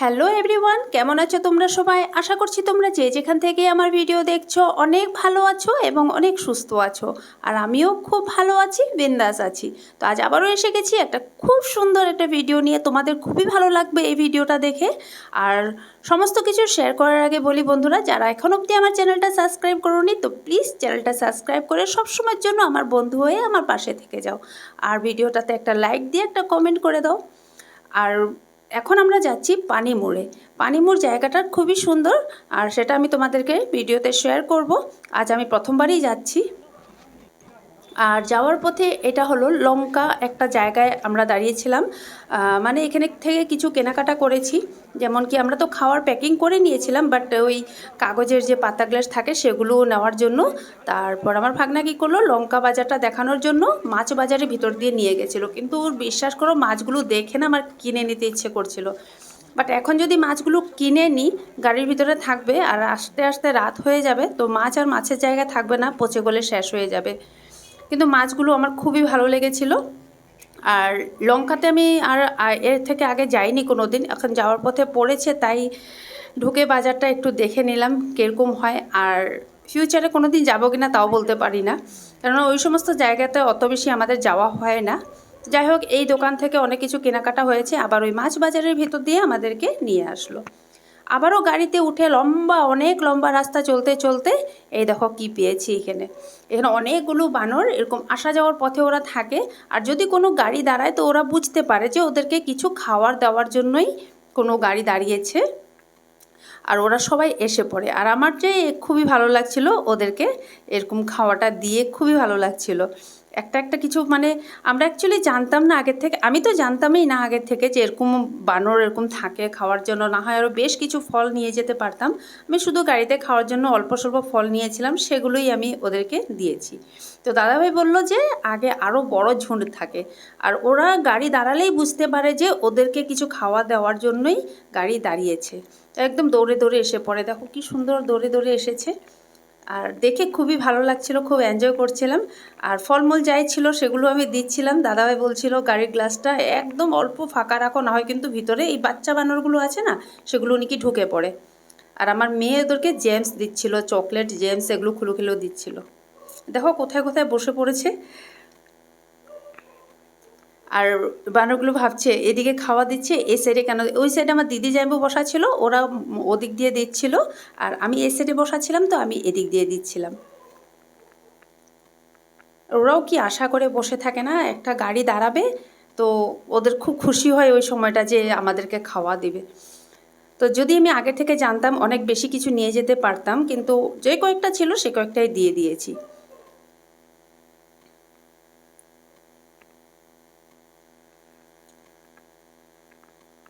Hello everyone, কেমন আছো তোমরা সবাই? আশা করছি তোমরা যে যেখান থেকে আমার ভিডিও দেখছ অনেক ভালো আছো এবং অনেক সুস্থ আছো। আর আমিও খুব ভালো আছি, বিন্দাস আছি। তো আজ আবারও এসে গেছি একটা খুব সুন্দর একটা ভিডিও নিয়ে। তোমাদের খুবই ভালো লাগবে এই ভিডিওটা দেখে। আর সমস্ত কিছু শেয়ার করার আগে বলি বন্ধুরা, যারা এখন অবধি আমার চ্যানেলটা সাবস্ক্রাইব করোনি, তো প্লিজ চ্যানেলটা সাবস্ক্রাইব করে সবসময়ের জন্য আমার বন্ধু হয়ে আমার পাশে থেকে যাও। আর ভিডিওটাতে একটা লাইক দিয়ে একটা কমেন্ট করে দাও। আর এখন আমরা যাচ্ছি পানিমুড়ে পানিমুড় জায়গাটা খুবই সুন্দর, আর সেটা আমি তোমাদেরকে ভিডিওতে শেয়ার করব। আজ আমি প্রথমবারই যাচ্ছি আর যাওয়ার পথে এটা হলো লঙ্কা একটা জায়গায় আমরা দাঁড়িয়েছিলাম। মানে এখানে থেকে কিছু কেনাকাটা করেছি। যেমন কি আমরা তো খাওয়ার প্যাকিং করে নিয়েছিলাম বাট ওই কাগজের যে পাতা গ্লাস থাকে সেগুলো নেওয়ার জন্য। তারপর আমার ভাগনা কী করল, লঙ্কা বাজারটা দেখানোর জন্য মাছ বাজারের ভিতর দিয়ে নিয়ে গেছিল। কিন্তু বিশ্বাস করো, মাছগুলো দেখে না আমার কিনে নিতে ইচ্ছে করছিল। বাট এখন যদি মাছগুলো কিনে নিই গাড়ির ভিতরে থাকবে আর আস্তে আস্তে রাত হয়ে যাবে, তো মাছ আর মাছের জায়গায় থাকবে না, পচে গলে শেষ হয়ে যাবে। কিন্তু মাছগুলো আমার খুবই ভালো লেগেছিল। আর লঙ্কাতে আমি আর এর থেকে আগে যাইনি কোনো দিন এখন যাওয়ার পথে পড়েছে, তাই ঢুকে বাজারটা একটু দেখে নিলাম কীরকম হয়। আর ফিউচারে কোনো দিন যাব কি না তাও বলতে পারি না। কেননা ওই সমস্ত জায়গাতে অত বেশি আমাদের যাওয়া হয় না। যাই হোক, এই দোকান থেকে অনেক কিছু কেনাকাটা হয়েছে। আবার ওই মাছ বাজারের ভিতর দিয়ে আমাদেরকে নিয়ে আসলো। আবারও গাড়িতে উঠে লম্বা, অনেক লম্বা রাস্তা চলতে চলতে এই দেখো কি পেয়েছি এখানে। এখানে অনেকগুলো বানর, এরকম আসা যাওয়ার পথে ওরা থাকে। আর যদি কোনো গাড়ি দাঁড়ায় তো ওরা বুঝতে পারে যে ওদেরকে কিছু খাওয়ার দেওয়ার জন্যই কোনো গাড়ি দাঁড়িয়েছে। আর ওরা সবাই এসে পড়ে। আর আমার যে খুবই ভালো লাগছিল ওদেরকে এরকম খাওয়াটা দিয়ে খুবই ভালো লাগছিল। একটা একটা কিছু মানে আমরা অ্যাকচুয়ালি জানতাম না আগের থেকে। আমি তো জানতামই না আগের থেকে যে এরকম বানর এরকম থাকে খাওয়ার জন্য। না হয় আরও বেশ কিছু ফল নিয়ে যেতে পারতাম। আমি শুধু গাড়িতে খাওয়ার জন্য অল্প স্বল্প ফল নিয়েছিলাম, সেগুলোই আমি ওদেরকে দিয়েছি। তো দাদাভাই বলল যে আগে আরও বড় ঝুঁড থাকে। আর ওরা গাড়ি দাঁড়ালেই বুঝতে পারে যে ওদেরকে কিছু খাওয়া দেওয়ার জন্যই গাড়ি দাঁড়িয়েছে। একদম দৌড়ে দৌড়ে এসে পড়ে। দেখো কি সুন্দর দৌড়ে দৌড়ে এসেছে। আর দেখে খুবই ভালো লাগছিল, খুব এনজয় করছিলাম। আর ফলমূল যাই ছিল সেগুলো আমি দিচ্ছিলাম। দাদাভাই বলছিল, গাড়ির গ্লাসটা একদম অল্প ফাঁকা রাখো, না হয় কিন্তু ভিতরে এই বাচ্চা বানরগুলো আছে না, সেগুলো নাকি ঢুকে পড়ে। আর আমার মেয়ে ওদেরকে জেমস দিচ্ছিল চকলেট জেমস এগুলো খুলো খুলেও দিচ্ছিল। দেখো কোথায় কোথায় বসে পড়েছে। আর বানরগুলো ভাবছে, এদিকে খাওয়া দিচ্ছে এই সাইডে কেন? ওই সাইডে আমার দিদি জাইবু বসা ছিল ওরা ওদিক দিয়ে দিচ্ছিল, আর আমি এই সাইডে বসা ছিলাম তো আমি এদিক দিয়ে দিচ্ছিলাম। ওরাও কি আশা করে বসে থাকে না, একটা গাড়ি দাঁড়াবে, তো ওদের খুব খুশি হয় ওই সময়টা যে আমাদেরকে খাওয়া দেবে। তো যদি আমি আগে থেকে জানতাম, অনেক বেশি কিছু নিয়ে যেতে পারতাম, কিন্তু যে কয়েকটা ছিল সে কয়েকটাই দিয়ে দিয়েছি।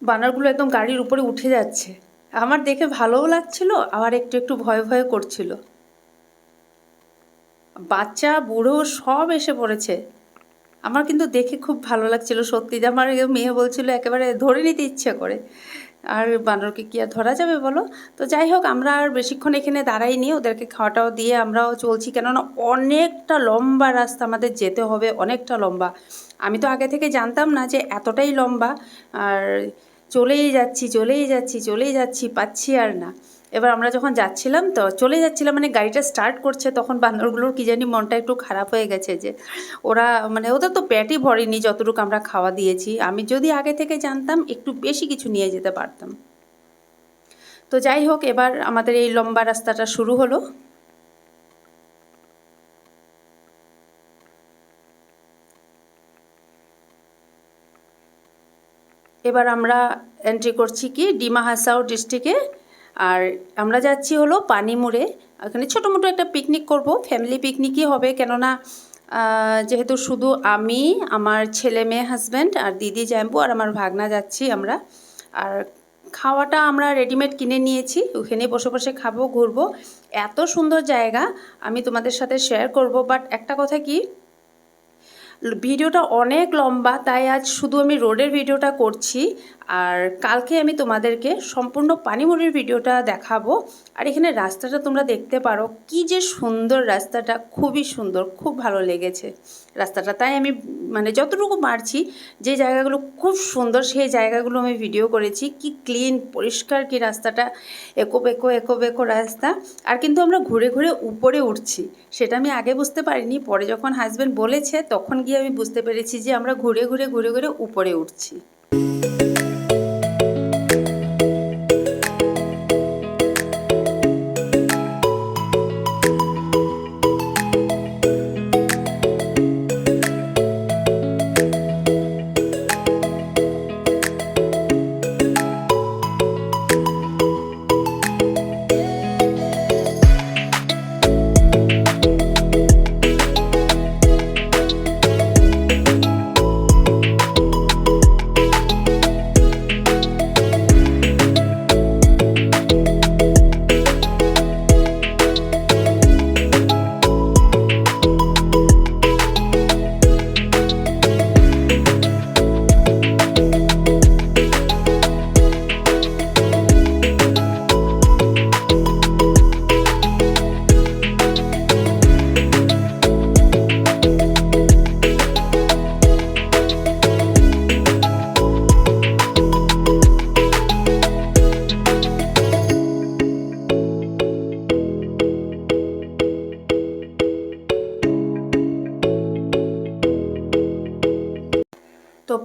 বানরগুলো একদম গাড়ির উপরে উঠে যাচ্ছে। আমার দেখে ভালোও লাগছিল, আবার একটু একটু ভয় ভয় করছিল। বাচ্চা, বুড়ো সব এসে পড়েছে। আমার কিন্তু দেখে খুব ভালো লাগছিল। সত্যি যে আমার মেয়ে বলছিল, একেবারে ধরে নিতে ইচ্ছে করে। আর বানরকে কি আর ধরা যাবে বলো? তো যাই হোক, আমরা আর বেশিক্ষণ এখানে দাঁড়াইনি। ওদেরকে খাওয়াটাও দিয়ে আমরাও চলছি। কেননা অনেকটা লম্বা রাস্তা আমাদের যেতে হবে, অনেকটা লম্বা। আমি তো আগে থেকে জানতাম না যে এতটাই লম্বা। আর চলেই যাচ্ছি চলেই যাচ্ছি চলেই যাচ্ছি, পাচ্ছি আর না। এবার আমরা যখন যাচ্ছিলাম তো চলে যাচ্ছিলাম মানে গাড়িটা স্টার্ট করছে তখন বান্দরগুলোর কি জানি মনটা একটু খারাপ হয়ে গেছে যে ওরা মানে ওদের তো পেটই ভরেনি যতটুকু আমরা খাওয়া দিয়েছি। আমি যদি আগে থেকে জানতাম, একটু বেশি কিছু নিয়ে যেতে পারতাম। তো যাই হোক, এবার আমাদের এই লম্বা রাস্তাটা শুরু হলো। এবার আমরা এন্ট্রি করছি কি ডিমা হাসাও ডিস্ট্রিক্টে আর আমরা যাচ্ছি হলো পানিমুড়ে। এখানে ছোটো মোটো একটা পিকনিক করব। ফ্যামিলি পিকনিকই হবে। কেননা যেহেতু শুধু আমি, আমার ছেলে মেয়ে হাজব্যান্ড আর দিদি জ্যাম্পু আর আমার ভাগনা যাচ্ছি আমরা। আর খাওয়াটা আমরা রেডিমেড কিনে নিয়েছি। ওখানে বসে বসে খাব, ঘুরবো। এত সুন্দর জায়গা। আমি তোমাদের সাথে শেয়ার করব। বাট একটা কথা কি ভিডিওটা অনেক লম্বা তাই আজ শুধু আমি রোডের ভিডিওটা করছি। আর কালকে আমি তোমাদেরকে সম্পূর্ণ পানিমুড়ির ভিডিওটা দেখাবো। আর এখানে রাস্তাটা তোমরা দেখতে পারো, কি যে সুন্দর রাস্তাটা, খুবই সুন্দর, খুব ভালো লেগেছে। রাস্তাটা তাই আমি মানে যতটুকু পারছি, যে জায়গাগুলো খুব সুন্দর, সেই জায়গাগুলো আমি ভিডিও করেছি। কি ক্লিন, পরিষ্কার, কি রাস্তাটা, একো বেকো একো বেকো রাস্তা। আর কিন্তু আমরা ঘুরে ঘুরে উপরে উঠছি, সেটা আমি আগে বুঝতে পারিনি, পরে যখন হাজব্যান্ড বলেছে, তখন গিয়ে আমি বুঝতে পেরেছি যে আমরা ঘুরে ঘুরে ঘুরে ঘুরে উপরে উঠছি।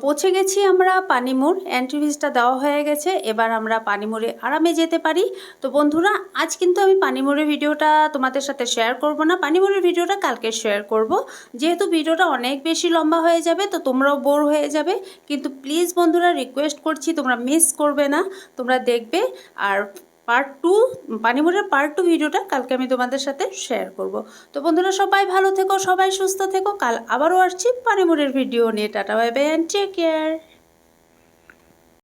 পৌঁছে গেছি আমরা পানিমুর। অ্যান্টিভিজটা দেওয়া হয়ে গেছে। এবার আমরা পানিমুরে আরামে যেতে পারি। তো বন্ধুরা, আজ কিন্তু আমি পানিমুরের ভিডিওটা তোমাদের সাথে শেয়ার করব না। পানিমুরের ভিডিওটা কালকে শেয়ার করব। যেহেতু ভিডিওটা অনেক বেশি লম্বা হয়ে যাবে, তো তোমরাও বোর হয়ে যাবে। কিন্তু প্লিজ বন্ধুরা রিকোয়েস্ট করছি, তোমরা মিস করবে না। তোমরা দেখবে। আর পার্ট টু পানিমুরের পার্ট টু ভিডিওটা কালকে আমি তোমাদের সাথে শেয়ার করব। তো বন্ধুরা, সবাই ভালো থেকো, সবাই সুস্থ থেকো। কাল আবারও আসছি পানিমুরের ভিডিও নিয়ে। Tata bye bye and take care